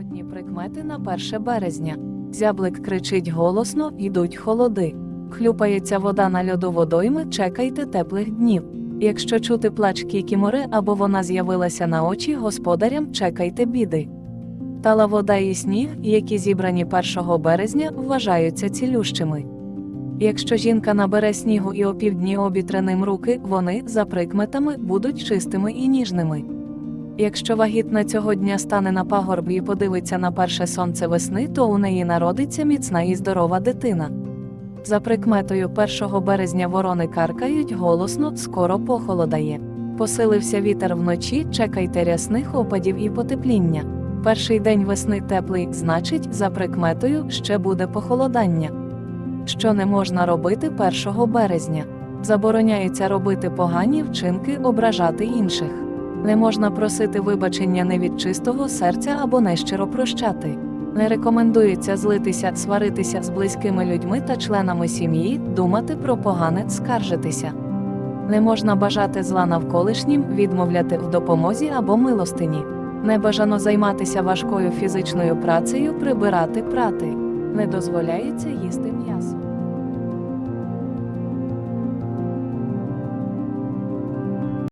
Народні прикмети на 1 березня. Зяблик кричить голосно, йдуть холоди. Хлюпається вода на льоду водойми, чекайте теплих днів. Якщо чути плач кікімори або вона з'явилася на очі господарям, чекайте біди. Тала вода і сніг, які зібрані 1 березня, вважаються цілющими. Якщо жінка набере снігу і опівдні обітреним руки, вони, за прикметами, будуть чистими і ніжними. Якщо вагітна цього дня стане на пагорбі і подивиться на перше сонце весни, то у неї народиться міцна і здорова дитина. За прикметою 1 березня ворони каркають голосно, скоро похолодає. Посилився вітер вночі, чекайте рясних опадів і потепління. Перший день весни теплий, значить, за прикметою ще буде похолодання. Що не можна робити 1 березня? Забороняється робити погані вчинки, ображати інших. Не можна просити вибачення не від чистого серця або нещиро прощати. Не рекомендується злитися, сваритися з близькими людьми та членами сім'ї, думати про погане, скаржитися. Не можна бажати зла навколишнім, відмовляти в допомозі або милостині. Не бажано займатися важкою фізичною працею, прибирати прати. Не дозволяється їсти м'ясо.